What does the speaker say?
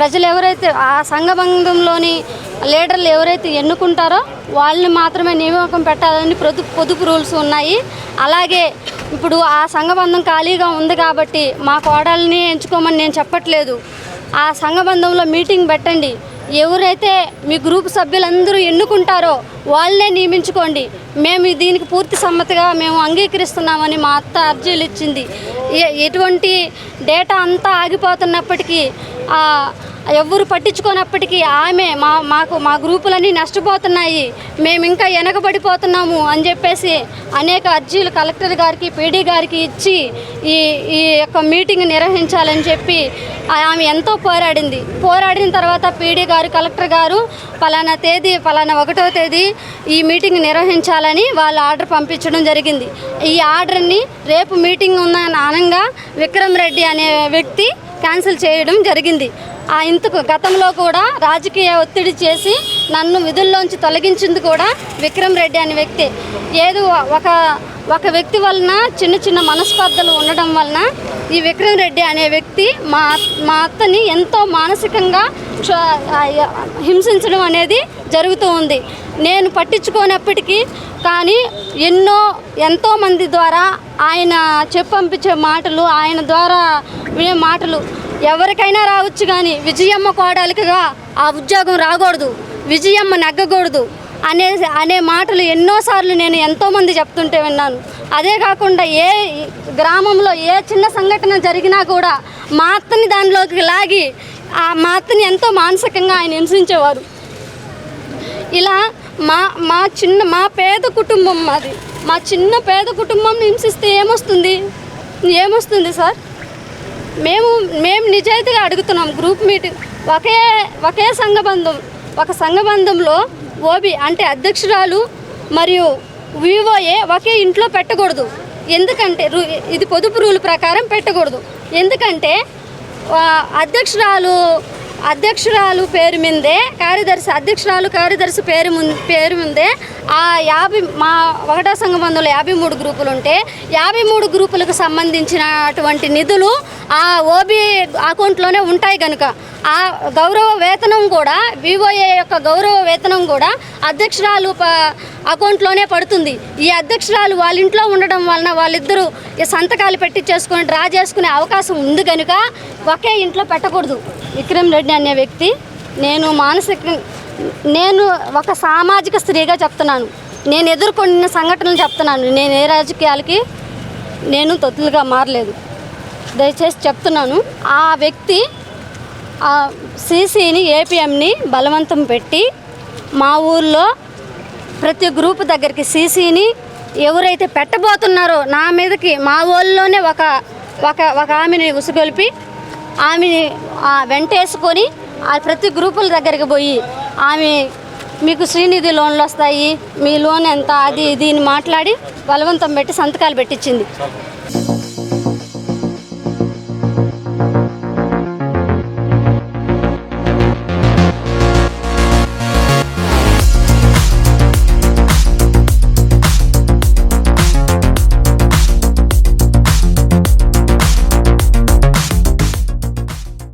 ప్రజలు ఎవరైతే ఆ సంఘబంధంలోని లీడర్లు ఎవరైతే ఎన్నుకుంటారో వాళ్ళని మాత్రమే నియామకం పెట్టాలని పొదు పొదుపు రూల్స్ ఉన్నాయి. అలాగే ఇప్పుడు ఆ సంఘబంధం ఖాళీగా ఉంది కాబట్టి మా కోడల్ని ఎంచుకోమని నేను చెప్పట్లేదు. ఆ సంఘబంధంలో మీటింగ్ పెట్టండి. ఎవరైతే మీ గ్రూప్ సభ్యులందరూ ఎన్నుకుంటారో వాళ్ళనే నియమించుకోండి. మేము దీనికి పూర్తి సమ్మతిగా మేము అంగీకరిస్తున్నామని మా అత్త అర్జీలు ఇచ్చింది. ఎటువంటి డేటా అంతా ఆగిపోతున్నప్పటికీ ఎవరు ఎవ్వరు పట్టించుకోనప్పటికీ ఆమె మా మాకు మా గ్రూపులన్నీ నష్టపోతున్నాయి. మేము ఇంకా వెనకబడిపోతున్నాము అని చెప్పేసి అనేక అర్జీలు కలెక్టర్ గారికి పీడీ గారికి ఇచ్చి ఈ ఈ యొక్క మీటింగ్ నిర్వహించాలని చెప్పి ఆమె ఎంతో పోరాడింది. పోరాడిన తర్వాత పీడీ గారు కలెక్టర్ గారు పలానా తేదీ పలానా ఒకటో తేదీ ఈ మీటింగ్ నిర్వహించాలని వాళ్ళు ఆర్డర్ పంపించడం జరిగింది. ఈ ఆర్డర్ని రేపు మీటింగ్ ఉన్న అనగా విక్రమ్ రెడ్డి అనే వ్యక్తి క్యాన్సిల్ చేయడం జరిగింది. ఆ ఇంతకు గతంలో కూడా రాజకీయ ఒత్తిడి చేసి నన్ను విధుల్లోంచి తొలగించింది కూడా విక్రమ్ రెడ్డి అనే వ్యక్తి. ఏదో ఒక ఒక వ్యక్తి వలన చిన్న చిన్న మనస్పర్ధలు ఉండడం వలన ఈ విక్రమ్ రెడ్డి అనే వ్యక్తి మా మా అత్తని ఎంతో మానసికంగా హింసించడం అనేది జరుగుతూ ఉంది. నేను పట్టించుకోనప్పటికీ కానీ ఎన్నో ఎంతో మంది ద్వారా ఆయన చెప్పంపించే మాటలు ఆయన ద్వారా వినే మాటలు ఎవరికైనా రావచ్చు కానీ విజయమ్మ కోడలికగా ఆ ఉద్యోగం రాకూడదు విజయమ్మ నెగ్గకూడదు అనే అనే మాటలు ఎన్నోసార్లు నేను ఎంతోమంది చెప్తుంటే విన్నాను. అదే కాకుండా ఏ గ్రామంలో ఏ చిన్న సంఘటన జరిగినా కూడా మా అత్తని దానిలోకి లాగి ఆ మా అత్తని ఎంతో మానసికంగా ఆయన హింసించేవారు. ఇలా మా మా చిన్న మా పేద కుటుంబం మాది మా చిన్న పేద కుటుంబం హింసిస్తే ఏమొస్తుంది? ఏమొస్తుంది సార్? మేము మేము నిజాయితీగా అడుగుతున్నాం గ్రూప్ మీటింగ్ ఒకే ఒకే సంఘబంధం ఒక సంఘబంధంలో ఓబి అంటే అధ్యక్షురాలు మరియు వివోఏ ఒకే ఇంట్లో పెట్టకూడదు. ఎందుకంటే రు- ఇది పొదుపు రూల్ ప్రకారం పెట్టకూడదు. ఎందుకంటే అధ్యక్షురాలు అధ్యక్షురాలు పేరు మీదే కార్యదర్శి అధ్యక్షురాలు కార్యదర్శి పేరు ముం పేరు ముందే ఆ యాభై మా ఒకటో సంఘం అందులో యాభై మూడు గ్రూపులు ఉంటే యాభై మూడు గ్రూపులకు సంబంధించినటువంటి నిధులు ఆ ఓబీ అకౌంట్లోనే ఉంటాయి కనుక ఆ గౌరవ వేతనం కూడా వివోఏ యొక్క గౌరవ వేతనం కూడా అధ్యక్షురాలు అకౌంట్లోనే పడుతుంది. ఈ అధ్యక్షురాలు వాళ్ళ ఇంట్లో ఉండడం వలన వాళ్ళిద్దరూ ఈ సంతకాలు పెట్టి చేసుకొని డ్రా చేసుకునే అవకాశం ఉంది కనుక ఒకే ఇంట్లో పెట్టకూడదు. విక్రమ్ రెడ్డి అనే వ్యక్తి నేను మానసిక నేను ఒక సామాజిక స్త్రీగా చెప్తున్నాను. నేను ఎదుర్కొన్న సంఘటనలు చెప్తున్నాను. నేను ఏ రాజకీయాలకి నేను తొత్తులుగా మారలేదు. దయచేసి చెప్తున్నాను. ఆ వ్యక్తి ఆ సీసీని ఏపీఎంని బలవంతం పెట్టి మా ఊర్లో ప్రతి గ్రూప్ దగ్గరికి సీసీని ఎవరైతే పెట్టబోతున్నారో నా మీదకి మా ఊళ్ళోనే ఒక ఒక ఒక ఆమెని ఉసుగొలిపి ఆమెని వెంటేసుకొని ఆ ప్రతి గ్రూపుల దగ్గరికి పోయి ఆమె మీకు శ్రీనిధి లోన్లు వస్తాయి మీ లోన్ ఎంత అది ఇది మాట్లాడి బలవంతం పెట్టి సంతకాలు పెట్టించింది.